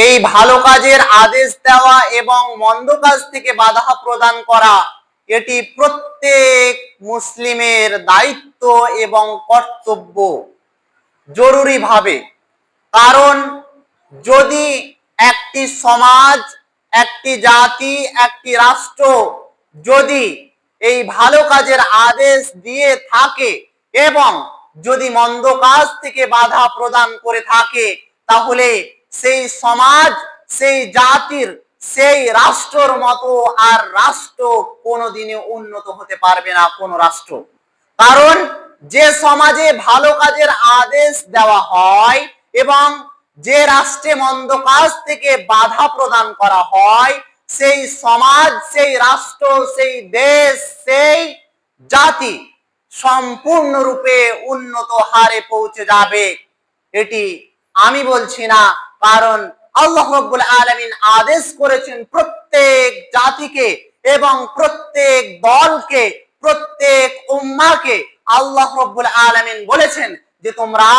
এই ভালো কাজের আদেশ দেওয়া এবং মন্দ কাজ থেকে বাধা প্রদান করা, এটি প্রত্যেক মুসলিমের দায়িত্ব এবং কর্তব্য জরুরিভাবে। কারণ যদি একটি সমাজ, একটি জাতি, একটি রাষ্ট্র যদি এই ভালো কাজের আদেশ দিয়ে থাকে এবং যদি মন্দ কাজ থেকে বাধা প্রদান করে থাকে, তাহলে সেই সমাজ, সেই জাতির, সেই রাষ্ট্রর মতো আর রাষ্ট্র কোনোদিনে উন্নত হতে পারবে না কোনো রাষ্ট্র। কারণ যে সমাজে ভালো কাজের আদেশ দেওয়া হয় এবং যে রাষ্ট্রে মন্দ কাজ থেকে বাধা প্রদান করা হয়, সেই সমাজ, সেই রাষ্ট্র, সেই দেশ, সেই জাতি সম্পূর্ণরূপে উন্নত হারে পৌঁছে যাবে। এটি আমি বলছি না কারণ আল্লাহ রব্বুল আলমিন আদেশ করেছেন প্রত্যেক জাতিকে এবং প্রত্যেক দলকে, প্রত্যেক উম্মাকে আল্লাহ রব্বুল আলমিন বলেছেন যে তোমরা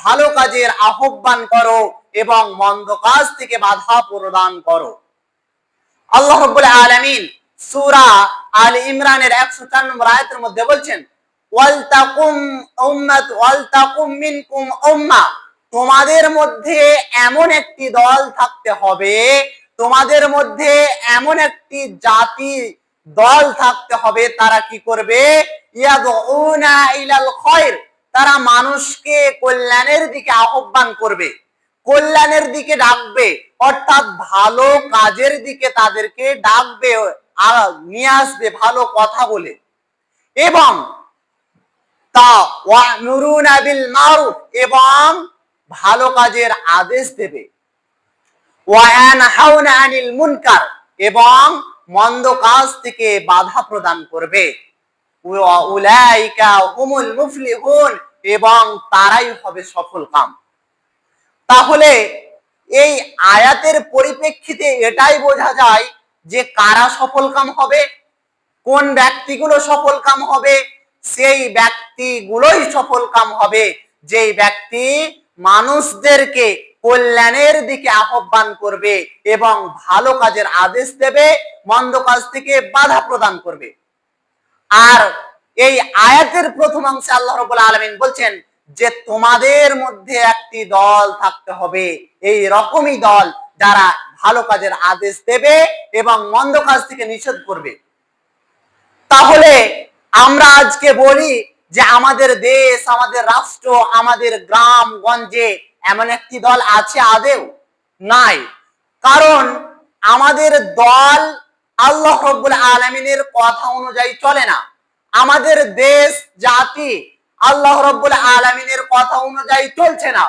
ভালো কাজের আহ্বান করো এবং মন্দ কাজ থেকে বাধা প্রদান করো। আল্লাহ রব্বুল আলামিন সুরা আল ইমরানের 104 নম্বর আয়াতের মধ্যে বলছেন ওয়ালতাকুম উম্মাত ওয়ালতাকুম মিনকুম উম্মা। তোমাদের মধ্যে এমন একটি দল থাকতে হবে, তোমাদের মধ্যে এমন একটি জাতি দল থাকতে হবে, তারা কি করবে? তারা মানুষকে কল্যাণের দিকে আহ্বান করবে, কল্যাণের দিকে ডাকবে, অর্থাৎ ভালো কাজের দিকে তাদেরকে ডাকবে নিয়ে আসবে ভালো কথা বলে। এবং তা এবং ভালো কাজের আদেশ দেবে। এবং মন্দ কাজ থেকে বাধা প্রদান করবে। এবং তারাই হবে সফল কাম। তাহলে এই আয়াতের পরিপ্রেক্ষিতে এটাই বোঝা যায় যে কারা সফল কাম হবে, কোন ব্যক্তিগুলো সফল কাম হবে, সেই ব্যক্তিগুলোই সফল কাম হবে। যেই ব্যক্তি মানুষদেরকে কল্যাণের দিকে আহ্বান করবে এবং ভালো কাজের আদেশ দেবে, মন্দ কাজ থেকে বাধা প্রদান করবে। আর এই আয়াতের প্রথম অংশে আল্লাহ রবুল আলমিন বলছেন যে, তোমাদের মধ্যে একটি দল থাকতে হবে। এই রকমই দল যারা ভালো কাজের আদেশ দেবে এবং মন্দ কাজ থেকে নিষেধ করবে। তাহলে আমরা আজকে বলি যে আমাদের দেশ, আমাদের রাষ্ট্র, আমাদের গ্রাম গঞ্জে এমন একটি দল আছে আদেও নাই। কারণ আমাদের দল আল্লাহ রব্বুল আলমিনের কথা অনুযায়ী চলে না। আমাদের দেশ, জাতি আল্লাহ রব্বুল আলমিনের কথা অনুযায়ী চলছে না।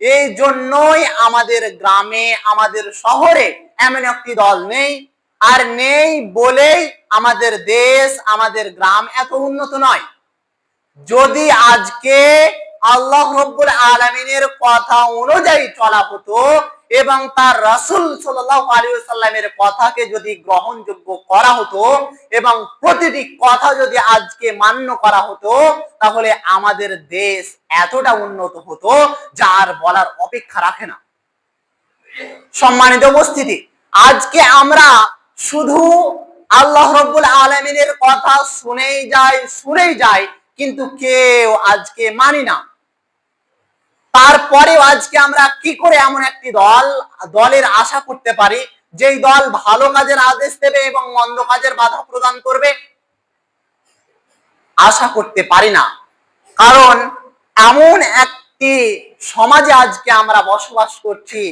এই জন্যই আমাদের গ্রামে, আমাদের শহরে এমন একটি দল নেই। আর নেই বলেই আমাদের দেশ, আমাদের গ্রাম এত উন্নত নয়। যদি আজকে আল্লাহ রব্বুল আলমিনের কথা অনুযায়ী চলা হতো এবং তার রাসুল সাল্লামের কথাকে যদি গ্রহণযোগ্য করা হতো এবং প্রতিটি কথা যদি আজকে মান্য করা হতো, তাহলে আমাদের দেশ এতটা উন্নত হতো যার বলার অপেক্ষা রাখে না। সম্মানিত উপস্থিতি, আজকে আমরা শুধু আল্লাহ রব্বুল আলমিনের কথা শুনেই যাই শুনেই যাই কিন্তু কেউ আজকে মানি না। তারপরেও আজকে আমরা কি করে এমন একটি দল, দলের আশা করতে পারি, যেই দল ভালো কাজের আদেশ দেবে এবং মন্দ কাজের বাধা প্রদান করবে? আশা করতে পারি না। কারণ এমন একটি সমাজে আজকে আমরা বসবাস করছি,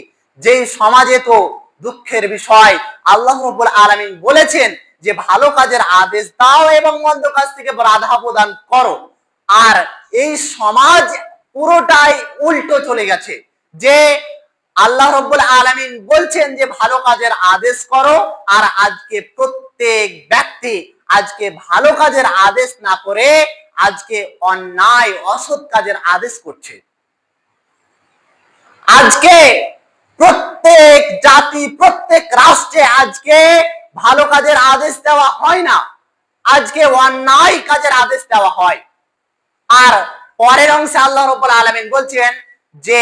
যেই সমাজে তো দুঃখের বিষয়। আল্লাহ রব্বুল আলমিন বলেছেন যে ভালো কাজের আদেশ দাও এবং মন্দ কাজ থেকে বাধা প্রদান করো। আর এই সমাজ পুরোটাই উল্টো চলে গেছে। যে আল্লাহ রব্বুল আলমিন বলছেন যে ভালো কাজের আদেশ করো, আর আজকে প্রত্যেক ব্যক্তি আজকে ভালো কাজের আদেশ না করে আজকে অন্যায়, অসৎ কাজের আদেশ করছে। আজকে প্রত্যেক জাতি, প্রত্যেক রাষ্ট্রে আজকে ভালো কাজের আদেশ দেওয়া হয় না। আজকে অন্যায় কাজের আদেশ দেওয়া হয়। আর পরের অংশে আল্লাহ রব্বুল আলমিন বলছেন যে,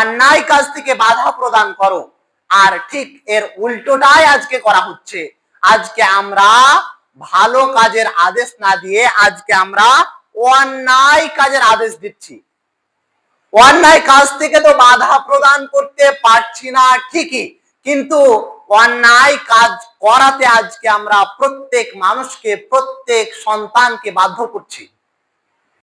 অন্যায় কাজ থেকে বাধা প্রদান করো। আর ঠিক এর উল্টোটাই আজকে করা হচ্ছে। আজকে আমরা ভালো কাজের আদেশ না দিয়ে আজকে আমরা অন্যায় কাজের আদেশ দিচ্ছি। অন্যায় কাজ থেকে তো বাধা প্রদান করতে পারছি না ঠিকই। কিন্তু অন্যায় কাজ করাতে আজকে আমরা প্রত্যেক মানুষকে প্রত্যেক সন্তানকে বাধ্য করছি।